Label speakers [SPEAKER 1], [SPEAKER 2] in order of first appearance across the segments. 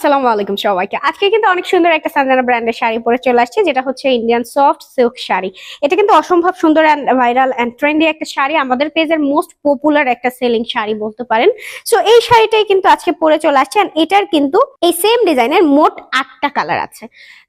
[SPEAKER 1] আসসালামু আলাইকুম সবাইকে। আজকে কিন্তু অনেক সুন্দর একটা সানজানা ব্র্যান্ডের শাড়ি পরে চলে আসছে, যেটা হচ্ছে ইন্ডিয়ান সফট সিল্ক শাড়ি। এটা কিন্তু অসম্ভব সুন্দর অ্যান্ড ভাইরাল অ্যান্ড ট্রেন্ডি একটা শাড়ি। আমাদের পেজের মোস্ট পপুলার একটা সেলিং শাড়ি বলতে পারেন। সো এই শাড়িটাই কিন্তু আজকে পরে চলে আসছে and এটার কিন্তু এই সেম ডিজাইনের মোট আটটা কালার আছে।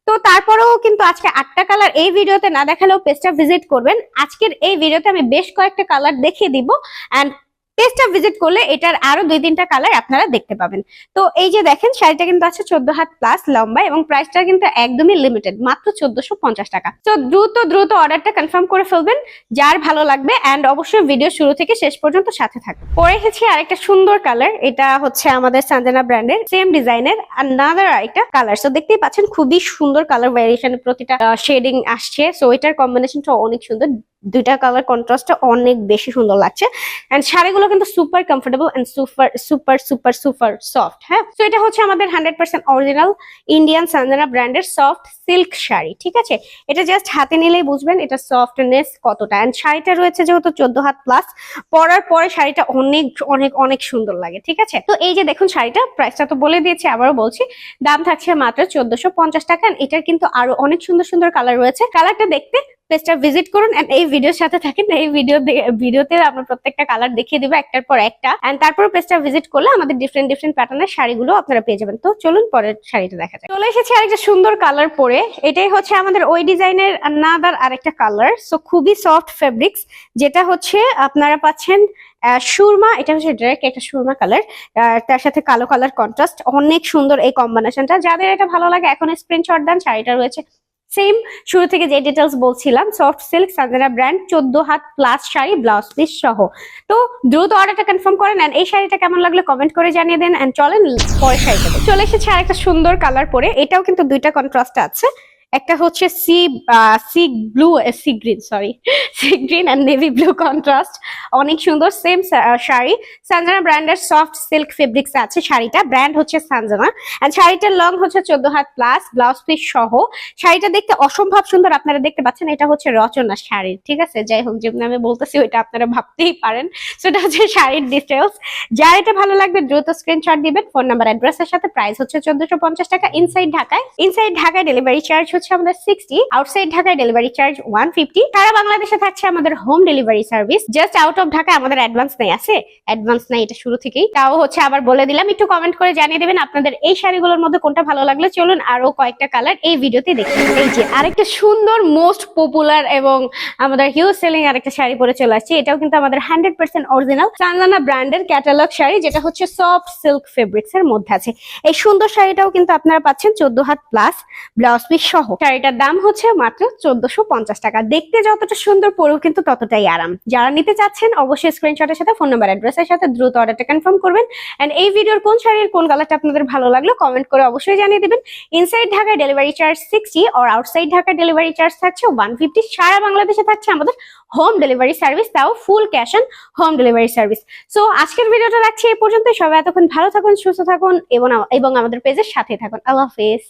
[SPEAKER 1] তো তারপরেও কিন্তু আজকে আটটা কালার এই ভিডিওতে না দেখালেও পেজটা ভিজিট করবেন। আজকের এই ভিডিওতে আমি বেশ কয়েকটা কালার দেখিয়ে দিব। অ্যান্ড পেজটা ভিজিট করলে এটার আরও দুই তিনটা কালার আপনারা দেখতে পাবেন। তো এই যে দেখেন, শাড়িটা কিন্তু আছে চোদ্দ হাত প্লাস লম্বা এবং প্রাইসটা কিন্তু একদমই লিমিটেড মাত্র চোদ্দশো টাকা। তো দ্রুত দ্রুত অর্ডারটা কনফার্ম করে ফেলবেন, যার ভালো লাগবে অ্যান্ড অবশ্যই ভিডিও শুরু থেকে শেষ পর্যন্ত সাথে থাকবে পরে এসেছি আরেকটা সুন্দর কালার এটা হচ্ছে আমাদের সানজানা ব্র্যান্ডের সেম ডিজাইনের আনাদার আরেকটা কালার সো দেখতেই পাচ্ছেন, খুবই সুন্দর কালার ভ্যারিয়েশন প্রতিটা শেডিং আসছে। সো এটার কম্বিনেশনটা অনেক সুন্দর, দুইটা কালার কন্ট্রাস্টটা অনেক বেশি সুন্দর লাগছে। এন্ড শাড়িগুলো কিন্তু super comfortable and super super super super soft হ্যাঁ? তো এটা হচ্ছে আমাদের hundred percent original Indian Sanjana ব্র্যান্ডের সফট সিল্ক শাড়ি, ঠিক আছে? এটা জাস্ট হাতে নিলেই বুঝবেন এটা সফটনেস কতটা। এন্ড শাড়িটা রয়েছে যেহেতু চোদ্দ হাত প্লাস পরার পরে শাড়িটা অনেক অনেক অনেক সুন্দর লাগে, ঠিক আছে? তো এই যে দেখুন শাড়িটা প্রাইসটা তো বলে দিয়েছি, আবারও বলছি, দাম থাকছে মাত্র চোদ্দশো পঞ্চাশ টাকা এটার কিন্তু আরও অনেক সুন্দর সুন্দর কালার রয়েছে। কালারটা দেখতে পেজটা ভিজিট করুন এন্ড এই ভিডিওর সাথে থাকেন, এই ভিডিও ভিডিওতে আমরা প্রত্যেকটা কালার দেখিয়ে দিব একটার পর একটা এন্ড তারপর পেজটা ভিজিট করলে আমাদের ডিফারেন্ট ডিফারেন্ট প্যাটার্নের শাড়িগুলো আপনারা পেয়ে যাবেন। তো চলুন পরের শাড়িটা দেখা যায় চলে এসেছি আরেকটা সুন্দর কালার পরে, এটাই হচ্ছে আমাদের ওই ডিজাইনের নাদার আরেকটা কালার সো খুবই সফট ফেব্রিক্স যেটা হচ্ছে আপনারা পাচ্ছেন সুরমা, এটা হচ্ছে ডাইরেক্ট একটা সুরমা কালার তার সাথে কালো কালার কন্ট্রাস্ট অনেক সুন্দর এই কম্বিনেশনটা যাদের এটা ভালো লাগে এখন স্ক্রিনশট দেন, শাড়িটা রয়েছে সেম শুরু থেকে যে ডিটেলস বলছিলাম সফট সিল্ক সাজারা ব্র্যান্ড চোদ্দ had plus sari blouse piece সহ। তো দ্রুত অর্ডারটা কনফার্ম করেন এই শাড়িটা কেমন লাগল কমেন্ট করে জানিয়ে দেন। চলেন পরে শাড়িটা চলে এসেছে আরেকটা সুন্দর কালার পরে। এটাও কিন্তু দুইটা কন্ট্রাস্ট আছে। একটা হচ্ছে sea sea blue sea green sorry sea green and navy blue contrast অনেক সুন্দর সেম শাড়ি। সানজানা ব্র্যান্ডের সফট সিল্ক ফেব্রিক্স আছে শাড়িটা। ব্র্যান্ড হচ্ছে সানজানা এন্ড শাড়িটার লং হচ্ছে চোদ্দ হাত প্লাস ব্লাউজ পিস সহ। শাড়িটা দেখতে অসম্ভব সুন্দর আপনারা দেখতে পাচ্ছেন, এটা হচ্ছে রচনা শাড়ি, ঠিক আছে? যাই হোক, যেমন আমি বলতেছি, ওইটা আপনারা ভাবতেই পারেন। সেটা হচ্ছে শাড়ির ডিটেলস যার এটা ভালো লাগবে, দ্রুত স্ক্রিনশট দিবেন। ফোন নাম্বার অ্যাড্রেসের সাথে প্রাইস হচ্ছে চোদ্দশো টাকা। ইনসাইড ঢাকায় ইনসাইড ঢাকায় ডেলিভারি চার্জ হচ্ছে আমাদের সিক্সটি আউটসাইড ঢাকায় ডেলিভারি চার্জ ওয়ান ফিফটি সারা বাংলাদেশে থাকছে আমাদের home delivery service just out of ঢাকায় আমাদের অ্যাডভান্স নেই, আছে? অ্যাডভান্স নাই এটা শুরু থেকেই। তাও হচ্ছে আবার বলে দিলাম, একটু কমেন্ট করে জানিয়ে দেবেন আপনাদের এই শাড়িগুলোর মধ্যে কোনটা ভালো লাগল। চলুন আরও কয়েকটা কালার এই ভিডিওতে দেখি। এই যে আরেকটা সুন্দর মোস্ট পপুলার এবং আমাদের হিউজ সেলিং আরেকটা শাড়ি পরে চলে আসছে। এটাও কিন্তু আমাদের হান্ড্রেড পার্সেন্ট অরিজিনাল চান্দানা ব্র্যান্ডের ক্যাটালগ শাড়ি, যেটা হচ্ছে সফট সিল্ক ফেব্রিক্স এর মধ্যে আছে। এই সুন্দর শাড়িটাও কিন্তু আপনারা পাচ্ছেন চোদ্দ হাত প্লাস ব্লাউজ পিস সহ শাড়িটার দাম হচ্ছে মাত্র চোদ্দশো টাকা। দেখতে যতটা সুন্দর পরেও কিন্তু ততটাই আরাম। যারা নিতে চাচ্ছেন, অবশ্যই স্ক্রিনশটের সাথে ফোন নাম্বার অ্যাড্রেসের সাথে দ্রুত অর্ডারটা কনফার্ম করবেন। এন্ড এই ভিডিওর কোন শাড়ির কোন কালারটা আপনাদের ভালো লাগল কমেন্ট করে অবশ্যই জানিয়ে দেবেন। ইনসাইড ঢাকায় ডেলিভারি চার্জ সিক্সটি আর আউটসাইড ঢাকায় ডেলিভারি চার্জ থাকছে ওয়ান ফিফটি সারা বাংলাদেশে থাকছে আমাদের হোম ডেলিভারি সার্ভিস তাও full cash on home delivery service so আজকের ভিডিওটা রাখছি এই পর্যন্ত সবাই এতক্ষণ ভালো থাকুন, সুস্থ থাকুন এবং আমাদের পেজের সাথে থাকুন। আল্লাহ হাফেজ।